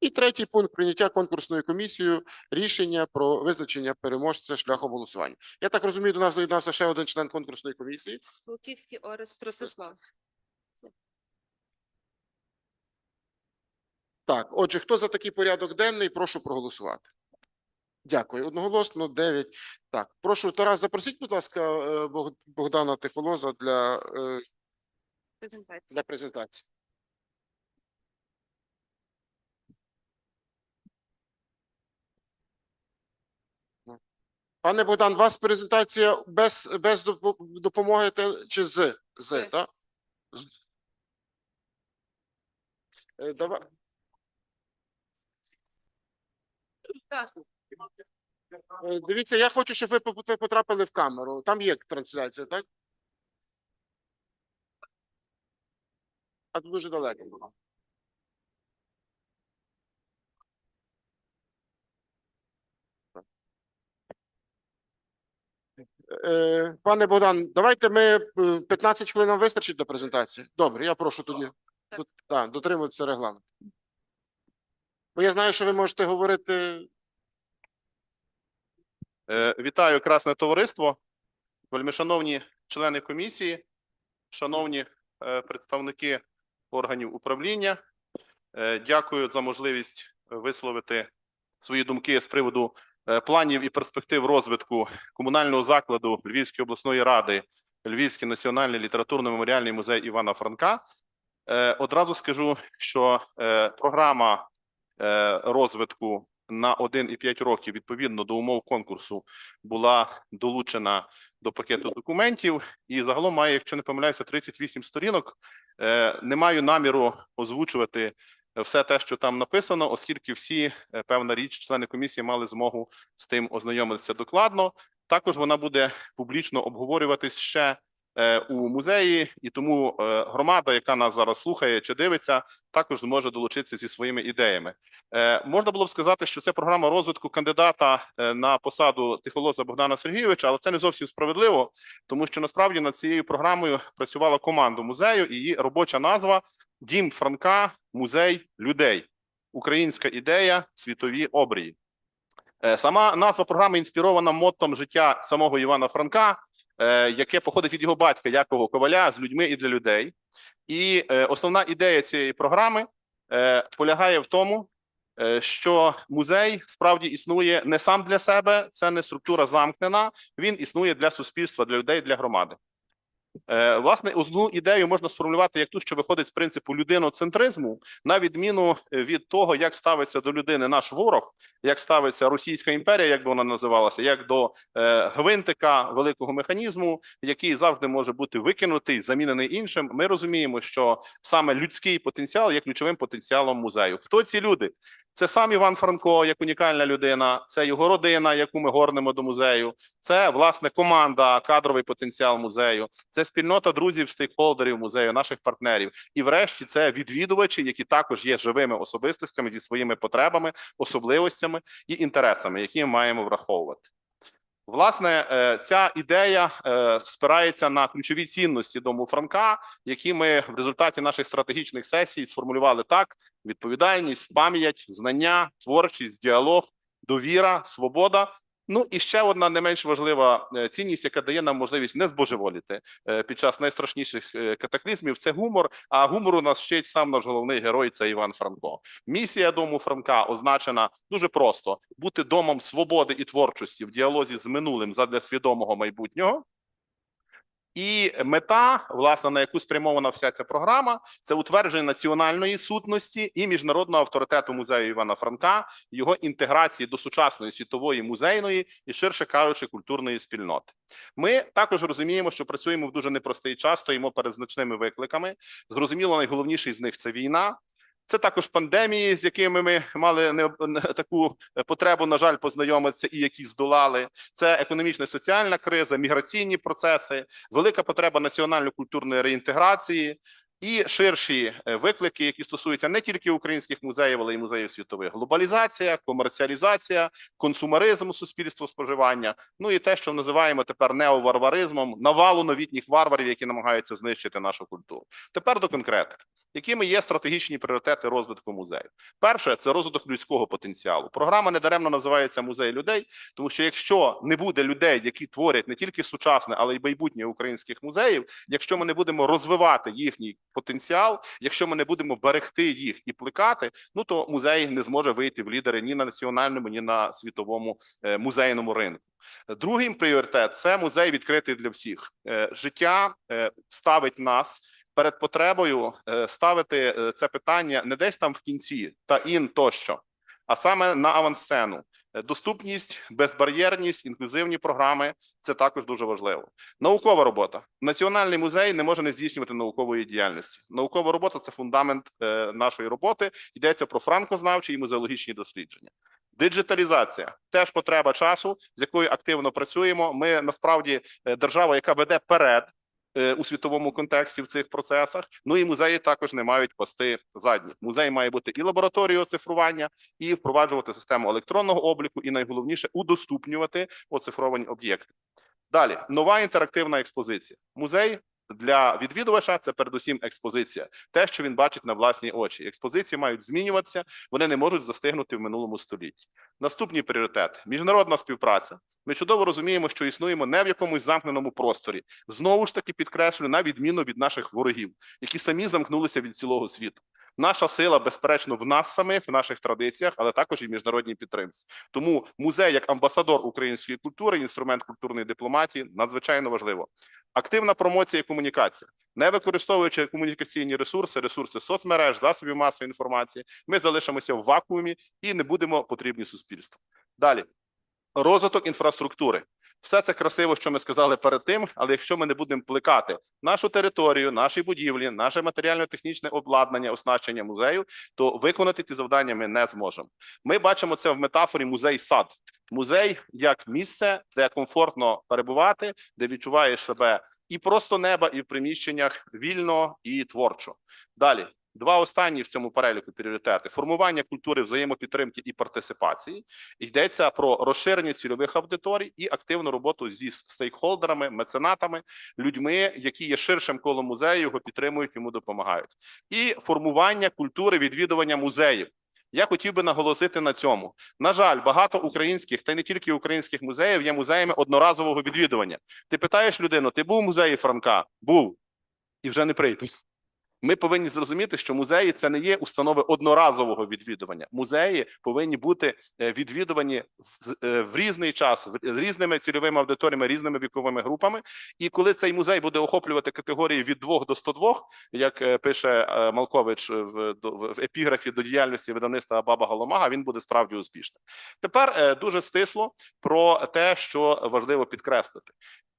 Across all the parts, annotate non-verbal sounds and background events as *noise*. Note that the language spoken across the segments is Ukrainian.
І третій пункт прийняття конкурсною комісією рішення про визначення переможця шляхом голосування. Я так розумію, до нас доєднався ще один член конкурсної комісії. Луківський Орест Ростислав. Так, отже, хто за такий порядок денний, прошу проголосувати. Дякую. Одноголосно 9. Так, прошу, Тарас, запросіть, будь ласка, е, Богдана Тихолоза для, е, для презентації. Пане Богдан, у вас презентація без, без допомоги чи з? З, так? З- Е, Давай. Е, Дивіться, я хочу, щоб ви потрапили в камеру. Там є трансляція, так? А тут дуже далеко Пане Богдан, давайте ми е, 15 хвилин нам вистачить до презентації. Добре, я прошу тоді да, дотримуватися регламенту. Бо я знаю, що ви можете говорити Е, Вітаю красне товариство, вельмишановні члени комісії, шановні е, представники органів управління. Е, Дякую за можливість висловити свої думки з приводу е, планів і перспектив розвитку комунального закладу Львівської обласної ради, Львівський національний літературно-меморіальний музей Івана Франка. Е, Одразу скажу, що е, програма е, розвитку на 1,5 років відповідно до умов конкурсу була долучена до пакету документів і загалом має, якщо не помиляюся, 38 сторінок. Е, Не маю наміру озвучувати все те, що там написано, оскільки всі е, певна річ, члени комісії мали змогу з тим ознайомитися докладно. Також вона буде публічно обговорюватись ще е, у музеї, і тому е, громада, яка нас зараз слухає чи дивиться, також зможе долучитися зі своїми ідеями. Можна було б сказати, що це програма розвитку кандидата на посаду Тихолоза Богдана Сергійовича, але це не зовсім справедливо, тому що насправді над цією програмою працювала команда музею, і її робоча назва Дім Франка, музей людей. Українська ідея, світові обрії. Е, Сама назва програми інспірована моттом життя самого Івана Франка, е, яке походить від його батька Якова Коваля з людьми і для людей. І е, основна ідея цієї програми полягає в тому, що музей справді існує не сам для себе, це не структура замкнена. Він існує для суспільства, для людей, для громади. Е, Власне, одну ідею можна сформулювати як ту, що виходить з принципу людиноцентризму, на відміну е, від того, як ставиться до людини наш ворог, як ставиться Російська імперія, як би вона називалася, як до е, гвинтика великого механізму, який завжди може бути викинутий, замінений іншим. Ми розуміємо, що саме людський потенціал є ключовим потенціалом музею. Хто ці люди? Це сам Іван Франко, як унікальна людина, це його родина, яку ми горнемо до музею. Це власне команда, кадровий потенціал музею. Це спільнота друзів, стейкхолдерів музею, наших партнерів. І, врешті, це відвідувачі, які також є живими особистостями зі своїми потребами, особливостями і інтересами, які ми маємо враховувати. Власне, е, ця ідея е, спирається на ключові цінності дому Франка, які ми в результаті наших стратегічних сесій сформулювали так: відповідальність, пам'ять, знання, творчість, діалог, довіра, свобода. Ну і ще одна не менш важлива е, цінність, яка дає нам можливість не збожеволіти е, під час найстрашніших е, катаклізмів. Це гумор. А гумору нас вчить сам наш головний герой. Це Іван Франко. Місія дому Франка означена дуже просто: бути домом свободи і творчості в діалозі з минулим задля свідомого майбутнього. І мета, власне, на яку спрямована вся ця програма, це утвердження національної сутності і міжнародного авторитету музею Івана Франка, його інтеграції до сучасної світової музейної і ширше кажучи, культурної спільноти. Ми також розуміємо, що працюємо в дуже непростий час, стоїмо перед значними викликами. Зрозуміло, найголовніший з них це війна. Це також пандемії, з якими ми мали не таку потребу, на жаль, познайомитися, і які здолали. Це економічна і соціальна криза, міграційні процеси, велика потреба національно-культурної реінтеграції. І ширші е, виклики, які стосуються не тільки українських музеїв, але й музеїв світових: глобалізація, комерціалізація, консумеризм суспільство споживання. Ну і те, що називаємо тепер неоварваризмом, навалу новітніх варварів, які намагаються знищити нашу культуру. Тепер до конкретики. Якими є стратегічні пріоритети розвитку музею? Перше це розвиток людського потенціалу. Програма недаремно називається Музей людей, тому що якщо не буде людей, які творять не тільки сучасне, але й майбутнє українських музеїв, якщо ми не будемо розвивати їхній потенціал, якщо ми не будемо берегти їх і плекати, ну то музей не зможе вийти в лідери ні на національному, ні на світовому е, музейному ринку. Другий пріоритет це музей відкритий для всіх. Е, Життя е, ставить нас перед потребою ставити це питання не десь там в кінці та ін тощо, а саме на авансцену. Е, Доступність, безбар'єрність, інклюзивні програми це також дуже важливо. Наукова робота. Національний музей не може не здійснювати наукової діяльності. Наукова робота це фундамент е, нашої роботи. Йдеться про франкознавчі і музеологічні дослідження. Диджиталізація теж потреба часу, з якою активно працюємо. Ми насправді е, держава, яка веде перед у світовому контексті в цих процесах. Ну і музеї також не мають пасти задні. Музей має бути і лабораторією оцифрування, і впроваджувати систему електронного обліку, і найголовніше удоступнювати оцифровані об'єкти. Далі нова інтерактивна експозиція. Музей для відвідувача це передусім експозиція, те, що він бачить на власні очі. Експозиції мають змінюватися, вони не можуть застигнути в минулому столітті. Наступний пріоритет міжнародна співпраця. Ми чудово розуміємо, що існуємо не в якомусь замкненому просторі. Знову ж таки підкреслю на відміну від наших ворогів, які самі замкнулися від цілого світу. Наша сила, безперечно, в нас самих, в наших традиціях, але також і в міжнародній підтримці. Тому музей як амбасадор української культури, інструмент культурної дипломатії надзвичайно важливо. Активна промоція і комунікація, не використовуючи комунікаційні ресурси, ресурси соцмереж, засобів масової інформації, ми залишимося в вакуумі і не будемо потрібні суспільству. Далі розвиток інфраструктури. Все це красиво, що ми сказали перед тим, але якщо ми не будемо плекати нашу територію, наші будівлі, наше матеріально-технічне обладнання, оснащення музею, то виконати ці завдання ми не зможемо. Ми бачимо це в метафорі музей-сад. Музей як місце, де комфортно перебувати, де відчуваєш себе і просто неба, і в приміщеннях вільно і творчо. Далі. Два останні в цьому переліку пріоритети: формування культури взаємопідтримки і партисипації. Йдеться про розширення цільових аудиторій і активну роботу зі стейкхолдерами, меценатами, людьми, які є ширшим колом музею, його підтримують, йому допомагають. І формування культури відвідування музеїв. Я хотів би наголосити на цьому. На жаль, багато українських та не тільки українських музеїв є музеями одноразового відвідування. Ти питаєш людину: ти був у музеї Франка? Був і вже не прийду. Ми повинні зрозуміти, що музеї це не є установи одноразового відвідування. Музеї повинні бути е, відвідувані е, в різний час, різними цільовими аудиторіями, різними віковими групами. І коли цей музей буде охоплювати категорії від 2 до 102, як е, пише Малкович в, епіграфі до діяльності видавництва Баба Галомага, він буде справді успішним. Тепер дуже стисло про те, що важливо підкреслити.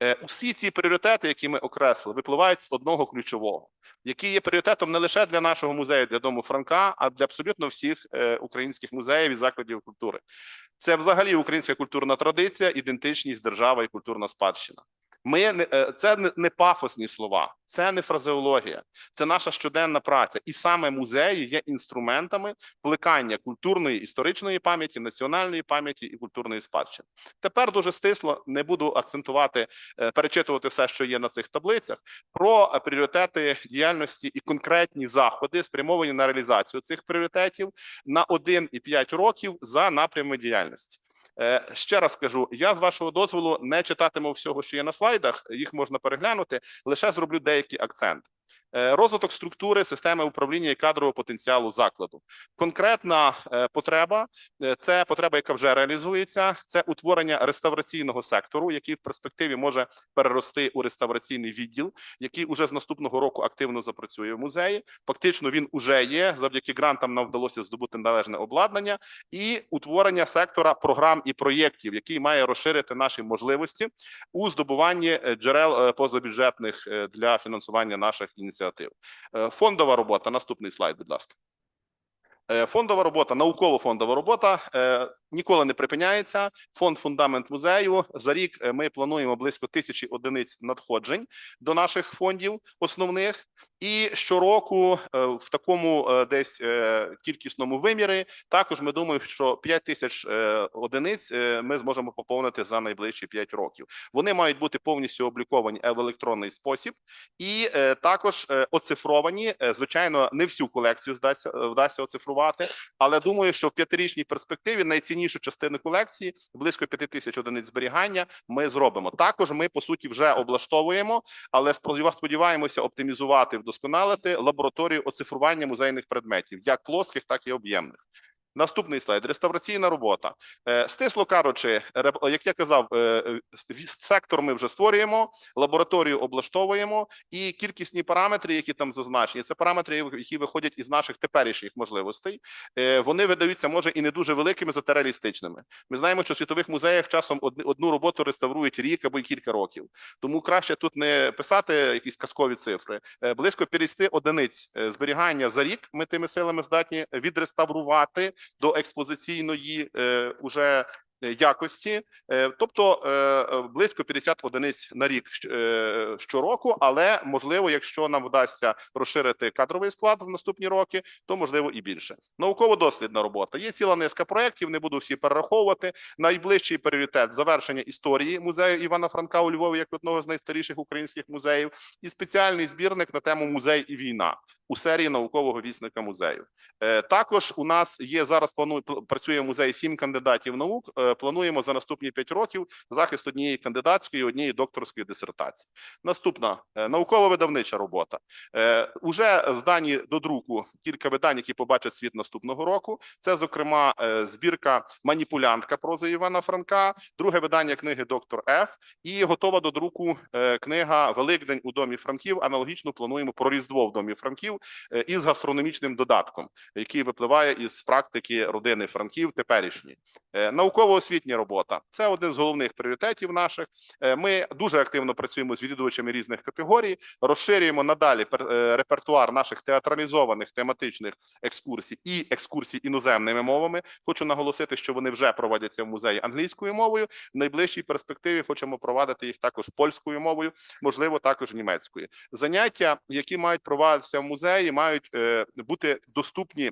Е, Усі ці пріоритети, які ми окреслили, випливають з одного ключового, який є пріоритетом не лише для нашого музею, для дому Франка, а для абсолютно всіх е, українських музеїв і закладів культури. Це взагалі українська культурна традиція, ідентичність, держава і культурна спадщина. Ми е, це не, пафосні слова, це не фразеологія, це наша щоденна праця. І саме музеї є інструментами плекання культурної історичної пам'яті, національної пам'яті і культурної спадщини. Тепер дуже стисло не буду акцентувати, е, перечитувати все, що є на цих таблицях, про пріоритети діяльності і конкретні заходи, спрямовані на реалізацію цих пріоритетів на 1 і 5 років за напрямами діяльності. Е, Ще раз скажу: я з вашого дозволу не читатиму всього, що є на слайдах. Їх можна переглянути. Лише зроблю деякі акценти. Е, Розвиток структури системи управління і кадрового потенціалу закладу. Конкретна е, потреба е, це потреба, яка вже реалізується. Це утворення реставраційного сектору, який в перспективі може перерости у реставраційний відділ, який уже з наступного року активно запрацює в музеї. Фактично він уже є. Завдяки грантам нам вдалося здобути належне обладнання і утворення сектора програм і проєктів, який має розширити наші можливості у здобуванні джерел позабюджетних для фінансування наших. Е, Фондова робота. Наступний слайд, будь ласка. Е, Фондова робота, науково-фондова робота. Ніколи не припиняється. Фонд фундамент музею за рік е, ми плануємо близько тисячі одиниць надходжень до наших фондів основних. І щороку е, в такому е, десь кількісному вимірі також ми думаємо, що 5 тисяч одиниць ми зможемо поповнити за найближчі 5 років. Вони мають бути повністю обліковані в електронний спосіб і також оцифровані. Звичайно, не всю колекцію здасться е, вдасться оцифрувати, але думаю, що в п'ятирічній перспективі найціннішу частину колекції близько 5 тисяч одиниць зберігання ми зробимо. Також ми по суті вже облаштовуємо, але сподіва- сподіваємося оптимізувати, вдосконалити лабораторію оцифрування музейних предметів, як плоских, так і об'ємних. Наступний слайд: реставраційна робота. Е, Стисло кажучи, реп- як я казав, е, е, сектор ми вже створюємо, лабораторію облаштовуємо, і кількісні параметри, які там зазначені, це параметри, які виходять із наших теперішніх можливостей. Е, Вони видаються може і не дуже великими, зате реалістичними. Ми знаємо, що в світових музеях часом одну роботу реставрують рік або й кілька років. Тому краще тут не писати якісь казкові цифри. Е, Близько 50 одиниць е, зберігання за рік. Ми тими силами здатні відреставрувати до експозиційної е, уже якості, Е, тобто е, е, близько 50 одиниць на рік е, щороку. Але можливо, якщо нам вдасться розширити кадровий склад в наступні роки, то можливо і більше. Науково-дослідна робота. Є ціла низка проєктів, не буду всі перераховувати. Найближчий пріоритет завершення історії музею Івана Франка у Львові як одного з найстаріших українських музеїв, і спеціальний збірник на тему музей і війна у серії наукового вісника музею. Е, Також у нас є зараз плану пл- працює в музеї сім кандидатів наук. Плануємо за наступні п'ять років захист однієї кандидатської, однієї докторської дисертації. Наступна е, науково-видавнича робота. Е, Уже здані до друку кілька видань, які побачать світ наступного року. Це, зокрема, е, збірка маніпулянтка прози Івана Франка, друге видання книги Доктор Ф. І готова до друку книга Великдень у домі Франків. Аналогічно плануємо про Різдво в домі Франків із гастрономічним додатком, який випливає із практики родини Франків теперішньої. Е, Науково-освітня робота це один з головних пріоритетів наших. Е, Ми дуже активно працюємо з відвідувачами різних категорій, розширюємо надалі е, репертуар наших театралізованих тематичних екскурсій і екскурсій іноземними мовами. Хочу наголосити, що вони вже проводяться в музеї англійською мовою. В найближчій перспективі хочемо провадити їх також польською мовою, можливо, також німецькою. Заняття, які мають провадитися в музеї, мають е, бути доступні.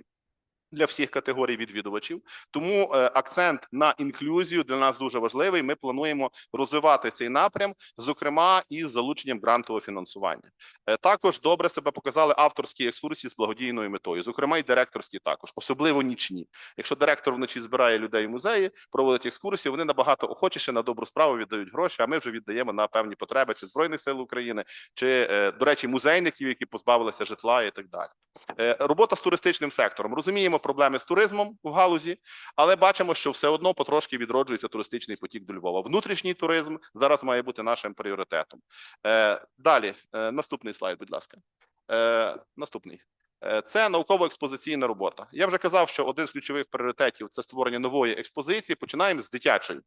Для всіх категорій відвідувачів, тому е, акцент на інклюзію для нас дуже важливий. Ми плануємо розвивати цей напрям, зокрема із залученням грантового фінансування. Е, також добре себе показали авторські екскурсії з благодійною метою, зокрема і директорські також, особливо нічні. Якщо директор вночі збирає людей в музеї, проводить екскурсії, вони набагато охочіше на добру справу віддають гроші. А ми вже віддаємо на певні потреби чи збройних сил України, чи е, до речі, музейників, які позбавилися житла і так далі. Робота з туристичним сектором. Розуміємо проблеми з туризмом в галузі, але бачимо, що все одно потрошки відроджується туристичний потік до Львова. Внутрішній туризм зараз має бути нашим пріоритетом. Е, Далі, е, наступний слайд, будь ласка. Е, Наступний. Це науково-експозиційна робота. Я вже казав, що один з ключових пріоритетів це створення нової експозиції. Починаємо з дитячої.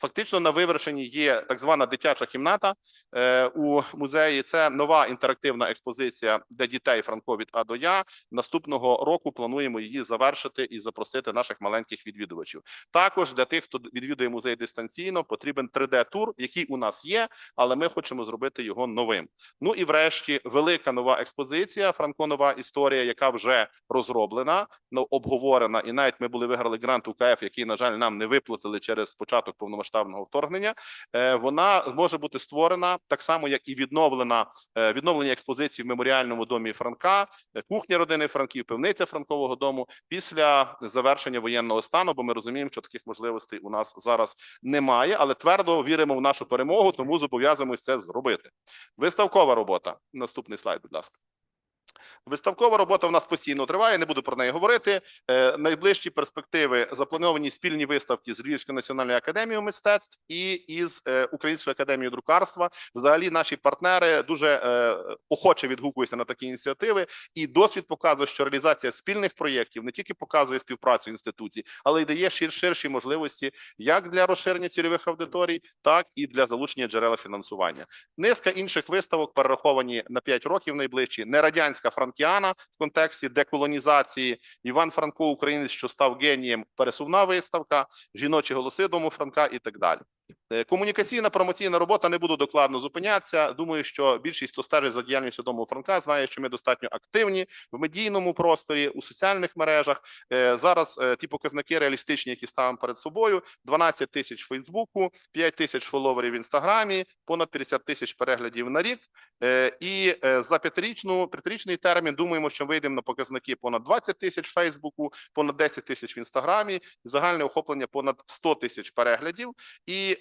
Фактично на вивершенні є так звана дитяча кімната е, у музеї. Це нова інтерактивна експозиція для дітей Франко від А до Я. Наступного року плануємо її завершити і запросити наших маленьких відвідувачів. Також для тих, хто відвідує музей дистанційно, потрібен 3D-тур, який у нас є, але ми хочемо зробити його новим. Ну і врешті велика нова експозиція Франко нова історія, яка вже розроблена, обговорена, і навіть ми були виграли грант УКФ, який, на жаль, нам не виплатили через початок повномасштабного вторгнення. Е, Вона може бути створена так само, як і відновлена е, відновлення експозиції в меморіальному домі Франка, е, кухня родини Франків, пивниця Франкового дому після завершення воєнного стану. Бо ми розуміємо, що таких можливостей у нас зараз немає, але твердо віримо в нашу перемогу, тому зобов'язуємось це зробити. Виставкова робота. Наступний слайд, будь ласка. Виставкова робота в нас постійно триває. Не буду про неї говорити. Е, найближчі перспективи заплановані спільні виставки з Львівською національною академією мистецтв і із е, Українською академією друкарства. Взагалі, наші партнери дуже е, охоче відгукуються на такі ініціативи, і досвід показує, що реалізація спільних проєктів не тільки показує співпрацю інституцій, але й дає ширші можливості як для розширення цільових аудиторій, так і для залучення джерела фінансування. Низка інших виставок перераховані на 5 років найближчі. Не радянська Франкіана в контексті деколонізації. Іван Франко, українець, що став генієм, пересувна виставка, жіночі голоси дому Франка і так далі. Е, Комунікаційна промоційна робота не буду докладно зупинятися. Думаю, що більшість, хто стежить за діяльністю дому Франка, знає, що ми достатньо активні в медійному просторі, у соціальних мережах. Е, Зараз е, ті показники реалістичні, які ставимо перед собою: 12 тисяч в Фейсбуку, 5 тисяч фоловерів в інстаграмі, понад 50 тисяч переглядів на рік. І за п'ятирічну п'ятирічний термін думаємо, що вийдемо на показники понад 20 тисяч в Фейсбуку, понад 10 тисяч в інстаграмі, загальне охоплення понад 100 тисяч переглядів, і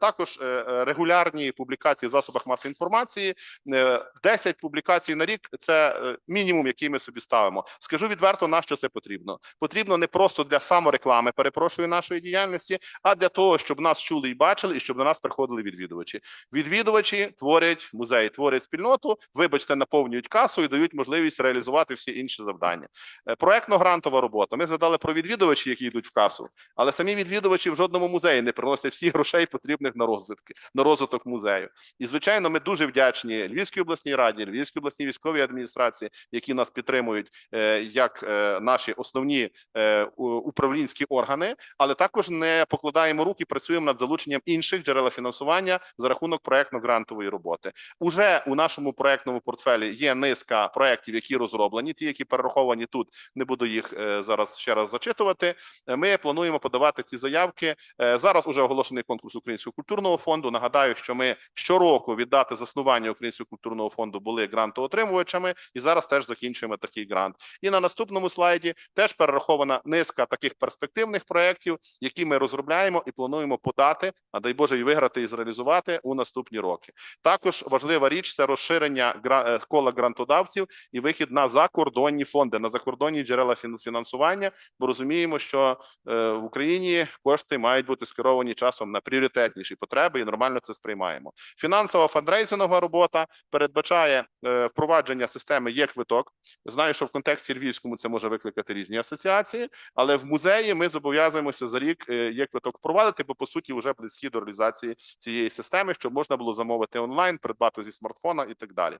також е, е, регулярні публікації в засобах масової інформації. Е, 10 публікацій на рік це е, мінімум, який ми собі ставимо. Скажу відверто, на що це потрібно. Потрібно не просто для самореклами, перепрошую нашої діяльності, а для того, щоб нас чули і бачили, і щоб до нас приходили відвідувачі. Відвідувачі творять музеї, творять спільноту. Вибачте, наповнюють касу і дають можливість реалізувати всі інші завдання. Е, Проектно-грантова робота. Ми згадали про відвідувачі, які йдуть в касу, але самі відвідувачі в жодному музеї не приносять всіх грошей, потрібних на розвитки, на розвиток музею. І звичайно, ми дуже вдячні Львівській обласній раді, Львівській обласній військовій адміністрації, які нас підтримують е, як е, наші основні е, управлінські органи, але також не покладаємо руки, працюємо над залученням інших джерел фінансування за рахунок проектно-грантової роботи. Уже у нашому проектному портфелі є низка проєктів, які розроблені, ті, які перераховані тут. Не буду їх зараз ще раз зачитувати. Ми плануємо подавати ці заявки. Зараз уже оголошений конкурс Українського культурного фонду. Нагадаю, що ми щороку від дати заснування Українського культурного фонду були грантоотримувачами, і зараз теж закінчуємо такий грант. І на наступному слайді теж перерахована низка таких перспективних проєктів, які ми розробляємо і плануємо подати, а дай Боже, і виграти і зреалізувати у наступні роки. Також важлива річ це розширення е, кола грантодавців і вихід на закордонні фонди, на закордонні джерела фін- фінансування. Бо розуміємо, що е, в Україні кошти мають бути скеровані часом на пріоритетніші потреби, і нормально це сприймаємо. Фінансова фандрейзингова робота передбачає е, впровадження системи є квиток. Знаю, що в контексті львівському це може викликати різні асоціації, але в музеї ми зобов'язуємося за рік е, є квиток впровадити, бо по суті вже близькі до реалізації цієї системи, щоб можна було замовити онлайн, придбати зі смартфона і так далі.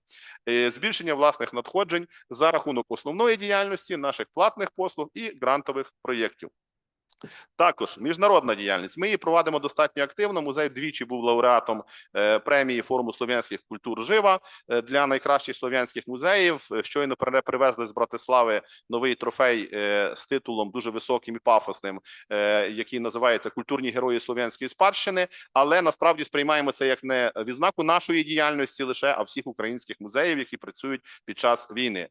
Е, Збільшення власних надходжень за рахунок основної діяльності, наших платних послуг і грантових проєктів. Також міжнародна діяльність. Ми її проводимо достатньо активно. Музей двічі був лауреатом е, премії форуму слов'янських культур жива е, для найкращих слов'янських музеїв. Е, Щойно привезли з Братислави новий трофей з титулом дуже високим і пафосним, який називається Культурні герої слов'янської спадщини. Але насправді сприймаємо це як не відзнаку нашої діяльності лише, а всіх українських музеїв, які працюють під час війни.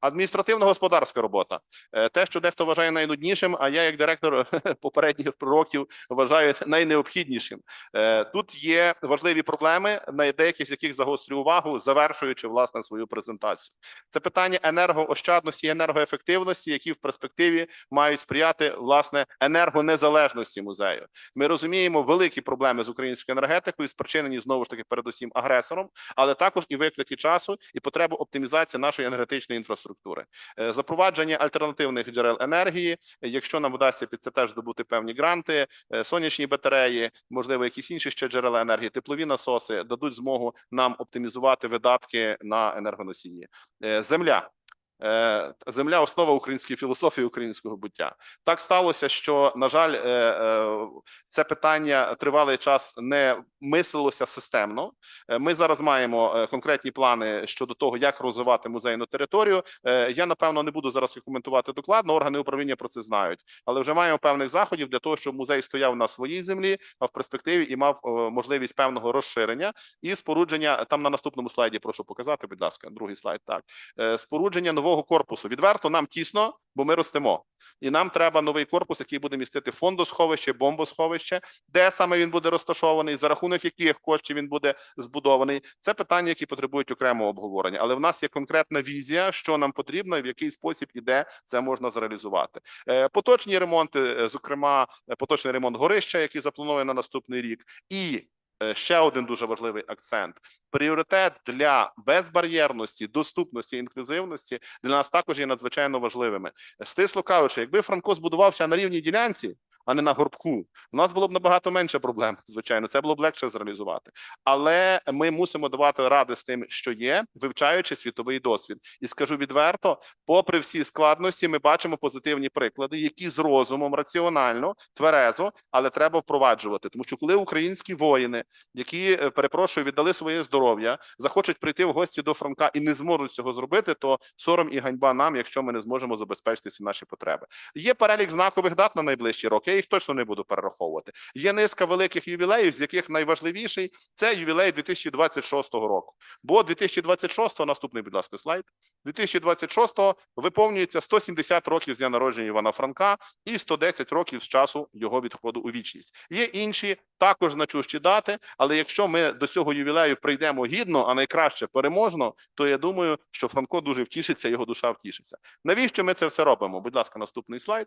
Адміністративно-господарська робота. Те, що дехто вважає найнуднішим, а я, як директор *laughs* попередніх років, вважаю найнеобхіднішим. Е, Тут є важливі проблеми, на деяких з яких загострю увагу, завершуючи власне свою презентацію. Це питання енергоощадності і енергоефективності, які в перспективі мають сприяти власне енергонезалежності музею. Ми розуміємо великі проблеми з українською енергетикою, спричинені знову ж таки передусім агресором, але також і виклики часу і потребу оптимізації нашої енергетичної інфраструктури, Е, запровадження альтернативних джерел енергії. Якщо нам вдасться під це теж добути певні гранти, е, сонячні батареї, можливо, якісь інші ще джерела енергії, теплові насоси дадуть змогу нам оптимізувати видатки на енергоносії. Е, Земля. Е, Земля основа української філософії, українського буття. Так сталося, що на жаль, е, е, це питання тривалий час не мислилося системно. Ми зараз маємо конкретні плани щодо того, як розвивати музейну територію. Я напевно не буду зараз коментувати докладно. Органи управління про це знають, але вже маємо певних заходів для того, щоб музей стояв на своїй землі, а в перспективі і мав можливість певного розширення і спорудження. Там на наступному слайді прошу показати, будь ласка, другий слайд. Так спорудження нового корпусу. Відверто нам тісно, бо ми ростемо, і нам треба новий корпус, який буде містити фондосховище, бомбосховище, де саме він буде розташований, за рахунок яких коштів він буде збудований. Це питання, які потребують окремого обговорення. Але в нас є конкретна візія, що нам потрібно і в який спосіб і де це можна зреалізувати. Е, Поточні ремонти, е, зокрема, е, поточний ремонт горища, який запланований на наступний рік, і ще один дуже важливий акцент: пріоритет для безбар'єрності, доступності, інклюзивності для нас також є надзвичайно важливими. Стисло кажучи, якби Франко збудувався на рівній ділянці, а не на горбку. У нас було б набагато менше проблем, звичайно, це було б легше зреалізувати. Але ми мусимо давати ради з тим, що є, вивчаючи світовий досвід. І скажу відверто, попри всі складності, ми бачимо позитивні приклади, які з розумом, раціонально, тверезо, але треба впроваджувати. Тому що коли українські воїни, які е, перепрошую, віддали своє здоров'я, захочуть прийти в гості до Франка і не зможуть цього зробити, то сором і ганьба нам, якщо ми не зможемо забезпечити всі наші потреби. Є перелік знакових дат на найближчі роки. Я їх точно не буду перераховувати. Є низка великих ювілеїв, з яких найважливіший це ювілей 2026 року. Бо 2026 наступний, будь ласка, слайд. 2026 виповнюється 170 років з дня народження Івана Франка і 110 років з часу його відходу у вічність. Є інші також значущі дати, але якщо ми до цього ювілею прийдемо гідно, а найкраще переможно, то я думаю, що Франко дуже втішиться, його душа втішиться. Навіщо ми це все робимо? Будь ласка, наступний слайд.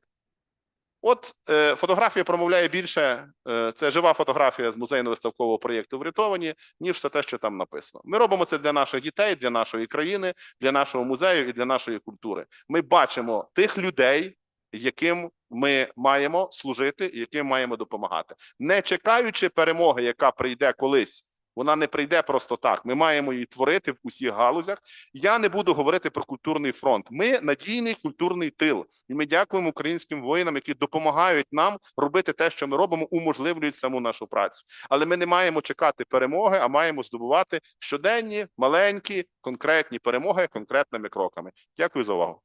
От е, фотографія промовляє більше. Е, це жива фотографія з музейно-виставкового проєкту врятовані, ніж все те, що там написано. Ми робимо це для наших дітей, для нашої країни, для нашого музею і для нашої культури. Ми бачимо тих людей, яким ми маємо служити, яким маємо допомагати, не чекаючи перемоги, яка прийде колись. Вона не прийде просто так. Ми маємо її творити в усіх галузях. Я не буду говорити про культурний фронт. Ми надійний культурний тил, і ми дякуємо українським воїнам, які допомагають нам робити те, що ми робимо, уможливлюють саму нашу працю. Але ми не маємо чекати перемоги, а маємо здобувати щоденні, маленькі, конкретні перемоги конкретними кроками. Дякую за увагу.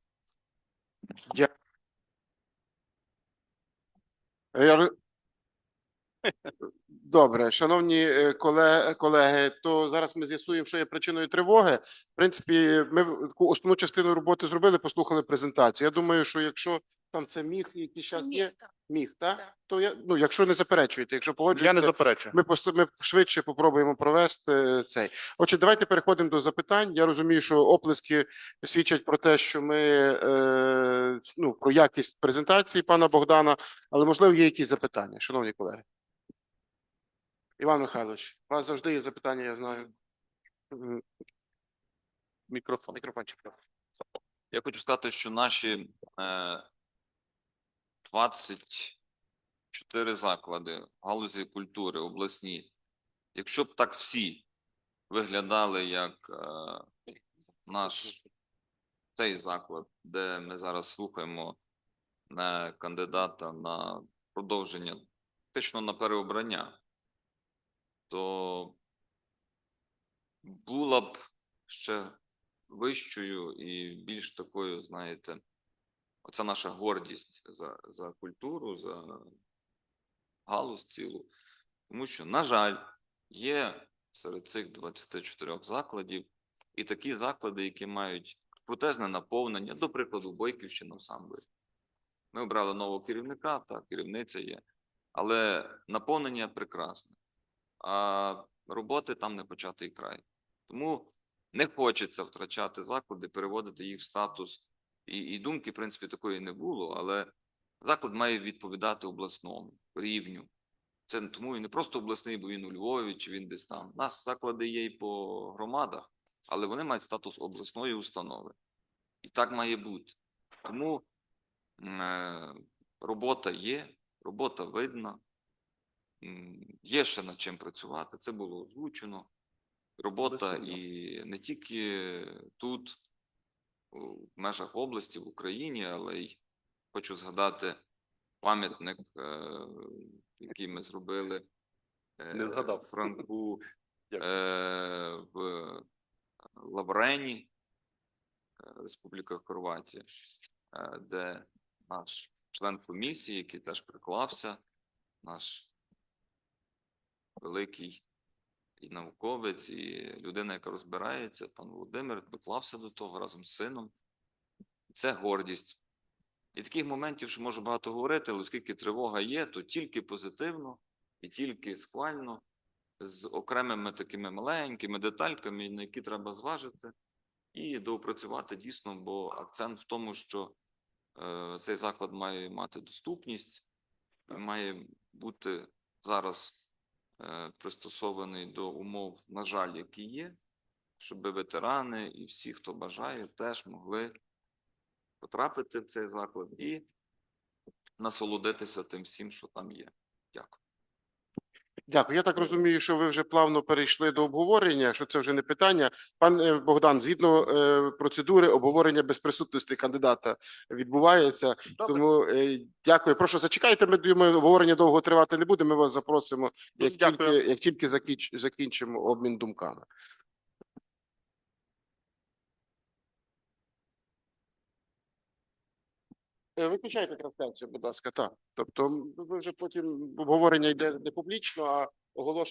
Ро- Добре, шановні е, колеги, то зараз ми з'ясуємо, що є причиною тривоги. В принципі, ми таку основну частину роботи зробили, послухали презентацію. Я думаю, що якщо там це міг, який зараз є, міг, так? Так. То я ну, якщо не заперечуєте, якщо погоджуєте, Я не заперечую. ми пос- ми швидше попробуємо провести е, цей. Отже, давайте переходимо до запитань. Я розумію, що оплески свідчать про те, що ми е, ну, про якість презентації пана Богдана, але можливо є якісь запитання, шановні колеги. Іван Михайлович, у вас завжди є запитання, я знаю. Мікрофон. Мікрофончик. Я хочу сказати, що наші е, 24 заклади в галузі культури обласні, якщо б так всі виглядали як е, наш цей заклад, де ми зараз слухаємо е, кандидата на продовження, фактично на переобрання, то була б ще вищою і більш такою, знаєте, оця наша гордість за, за культуру, за галузь цілу. Тому що, на жаль, є серед цих 24 закладів і такі заклади, які мають протезне наповнення, до прикладу, Бойківщина в Самборі. Ми обрали нового керівника, так, керівниця є, але наповнення прекрасне, а роботи там не початий край. Тому не хочеться втрачати заклади, переводити їх в статус. І, і думки, в принципі, такої не було, але заклад має відповідати обласному рівню. Це тому і не просто обласний, бо він у Львові чи він десь там. У нас заклади є і по громадах, але вони мають статус обласної установи. І так має бути. Тому е, робота є, робота видна, є ще над чим працювати. Це було озвучено робота і не тільки тут, у межах області, в Україні, але й хочу згадати пам'ятник, е, який ми зробили е, Не згадав. Франку *laughs* е, в Лаврені, Республіка Хорватія, де наш член комісії, який теж приклався, наш великий і науковець, і людина, яка розбирається, пан Володимир, доклався до того разом з сином. Це гордість. І таких моментів, що можу багато говорити, але оскільки тривога є, то тільки позитивно і тільки схвально, з окремими такими маленькими детальками, на які треба зважити, і доопрацювати дійсно, бо акцент в тому, що е, цей заклад має мати доступність, має бути зараз пристосований до умов, на жаль, які є, щоб ветерани і всі, хто бажає, теж могли потрапити в цей заклад і насолодитися тим всім, що там є. Дякую. Дякую. Я так розумію, що ви вже плавно перейшли до обговорення, що це вже не питання. Пан е, Богдан, згідно е, процедури, обговорення без присутності кандидата відбувається. Тому е, дякую. Прошу зачекайте. Ми думаю, обговорення довго тривати не буде. Ми вас запросимо, як дякую. тільки, як тільки закінч, закінчимо обмін думками. Виключайте трансляцію, будь ласка. Так. Тобто, ви вже потім обговорення йде не публічно, а оголошення.